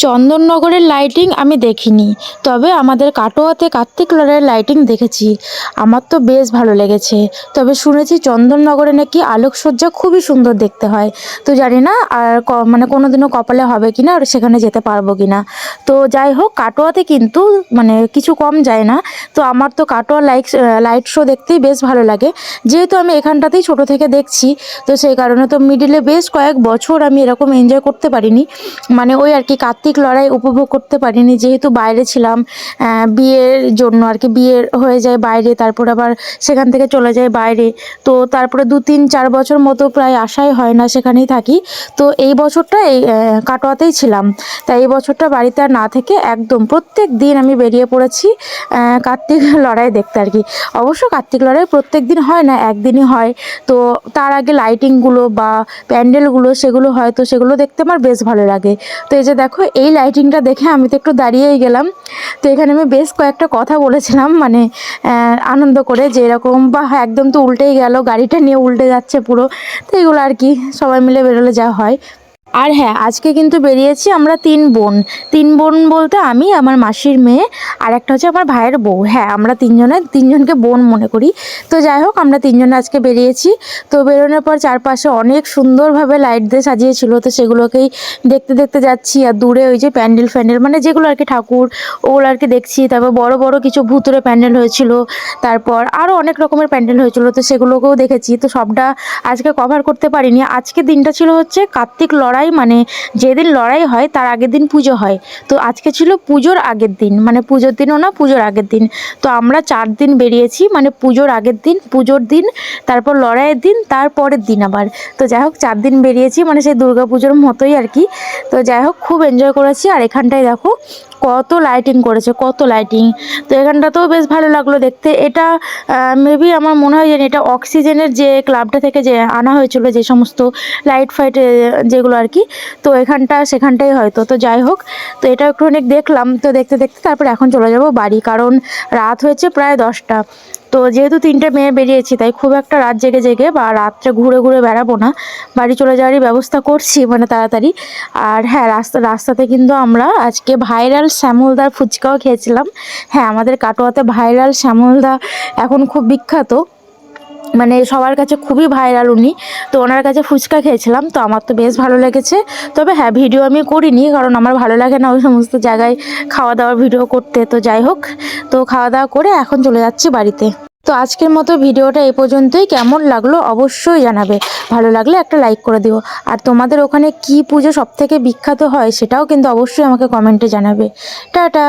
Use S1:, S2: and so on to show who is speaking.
S1: চন্দননগরের lighting আমি দেখিনি। তবে আমাদের কাটোয়াতে কার্তিক লড়াইয়ের লাইটিং দেখেছি। আমার তো বেশ ভালো লেগেছে। তবে শুনেছি চন্দননগরে নাকি আলোকসজ্জা খুবই সুন্দর দেখতে হয়। তো জানি না আর ক- মানে কোনোদিনও কপালে হবে কিনা আর সেখানে যেতে পারব কিনা। তো যাই হোক, কাটোয়াতে কিন্তু মানে কিছু কম যায় না। তো আমার তো কাটোয়া লাইট লাইট শো দেখতেই বেশ ভালো লাগে। যেহেতু আমি এখানটাতেই ছোট থেকে দেখছি, তো সেই কারণে তো মিডিলে বেশ কয়েক বছর আমি এরকম এনজয় করতে পারিনি। মানে ওই আর কি কার্তিক লড়াই উপভোগ করতে পারিনি। যেহেতু বাইরে ছিলাম বিয়ের জন্য আর কি বিয়ের হয়ে যায় বাইরে, তারপর আবার সেখান থেকে চলে যায় বাইরে। তো তারপরে দু তিন চার বছর মতো প্রায় আসাই হয় না সেখানেই থাকি। তো এই বছরটা এই কাটোয়াতেই ছিলাম। তাই এই বছরটা বাড়িতে আর না থেকে একদম প্রত্যেক দিন আমি বেরিয়ে পড়েছি কার্তিক লড়াই দেখতে আর কি। অবশ্য কার্তিক লড়াই প্রত্যেক দিন হয় না, একদিনই হয়। তো তার আগে লাইটিংগুলো বা প্যান্ডেলগুলো সেগুলো হয়, তো সেগুলো দেখতে আমার বেশ ভালো লাগে। তো এই যে দেখো এই লাইটিংটা দেখে আমি তো একটু দাঁড়িয়েই গেলাম। তো এখানে আমি বেশ কয়েকটা কথা বলেছিলাম মানে আনন্দ করে যে এরকম বা একদম তো উল্টেই গেল, গাড়িটা নিয়ে উল্টে যাচ্ছে পুরো। তো এগুলো আর কি, সবাই মিলে বেরোলে যা হয়। আর হ্যাঁ আজকে কিন্তু বেরিয়েছি আমরা তিন বোন। তিন বোন বলতে আমি, আমার মাসির মেয়ে, আর একটা হচ্ছে আমার ভাইয়ের বউ। হ্যাঁ আমরা তিনজনে, তিনজনকে বোন মনে করি। তো যাই হোক, আমরা তিনজনে আজকে বেরিয়েছি। তো বেরোনোর পর চারপাশে অনেক সুন্দরভাবে লাইট দিয়ে সাজিয়েছিল। তো সেগুলোকেই দেখতে দেখতে যাচ্ছি। আর দূরে ওই যে প্যান্ডেল, ফ্যান্ডেল মানে যেগুলো আর কি ঠাকুর, ওগুলো আর কি দেখছি। তারপর বড় বড় কিছু ভূতুরে প্যান্ডেল হয়েছিল। তারপর আরও অনেক রকমের প্যান্ডেল হয়েছিল। তো সেগুলোকেও দেখেছি। তো সবটা আজকে কভার করতে পারিনি। আজকে দিনটা ছিল হচ্ছে কার্তিক লড়াই। মানে যেদিন লড়াই হয় তার আগের দিন পুজো হয়। তো আজকে ছিল পুজোর আগের দিন মানে পুজোর দিনও না, পুজোর আগের দিন। তো আমরা চার দিন বেরিয়েছি মানে পুজোর আগের দিন, পুজোর দিন, তারপর লড়াইয়ের দিন, তারপরের দিন আবার। তো যাই হোক, চার দিন বেরিয়েছি মানে সেই দুর্গা পুজোর মতোই আর কি। তো যাই হোক, খুব এনজয় করেছি। আর এখানটায় দেখো, কত লাইটিং করেছে, কত লাইটিং তো এখানটাতেও বেশ ভালো লাগল দেখতে। এটা মেবি আমার মনে হয় যে এটা অক্সিজেনের যে ক্লাবটা থেকে যে আনা হয়েছিল, যে সমস্ত লাইট ফাইট যেগুলো আর কি? তো এখানটা, সেখানটাই হয়তো। তো যাই হোক, তো এটা একটু অনেক দেখলাম। তো দেখতে দেখতে তারপর এখন চলে যাব বাড়ি, কারণ রাত হয়েছে প্রায় দশটা। তো যেহেতু তিনটে মেয়ে বেরিয়েছি, তাই খুব একটা রাত জেগে জেগে বা রাত্রে ঘুরে ঘুরে বেড়াবো না। বাড়ি চলে যাওয়ারই ব্যবস্থা করছি মানে তাড়াতাড়ি। আর হ্যাঁ রাস্তা, রাস্তাতে কিন্তু আমরা আজকে ভাইরাল শ্যামলদার ফুচকাও খেয়েছিলাম। হ্যাঁ আমাদের কাটোয়াতে ভাইরাল শ্যামলদা এখন খুব বিখ্যাত। মানে সবার কাছে খুবই ভাইরাল উনি। তো ওনার কাছে ফুচকা খেয়েছিলাম, তো আমার তো বেশ ভালো লেগেছে। তবে হ্যাঁ ভিডিও আমি করিনি, কারণ আমার ভালো লাগে না ওই সমস্ত জায়গায় খাওয়া দাওয়ার ভিডিও করতে, তো যাই হোক। তো খাওয়া দাওয়া করে এখন চলে যাচ্ছি বাড়িতে। তো আজকের মতো ভিডিওটা এই পর্যন্তই। কেমন লাগল অবশ্যই জানাবে। ভালো লাগলে একটা লাইক করে দিও। আর তোমাদের ওখানে কি পুজো সব থেকে বিখ্যাত হয় সেটাও কিন্তু অবশ্যই আমাকে কমেন্টে জানাবে। টাটা!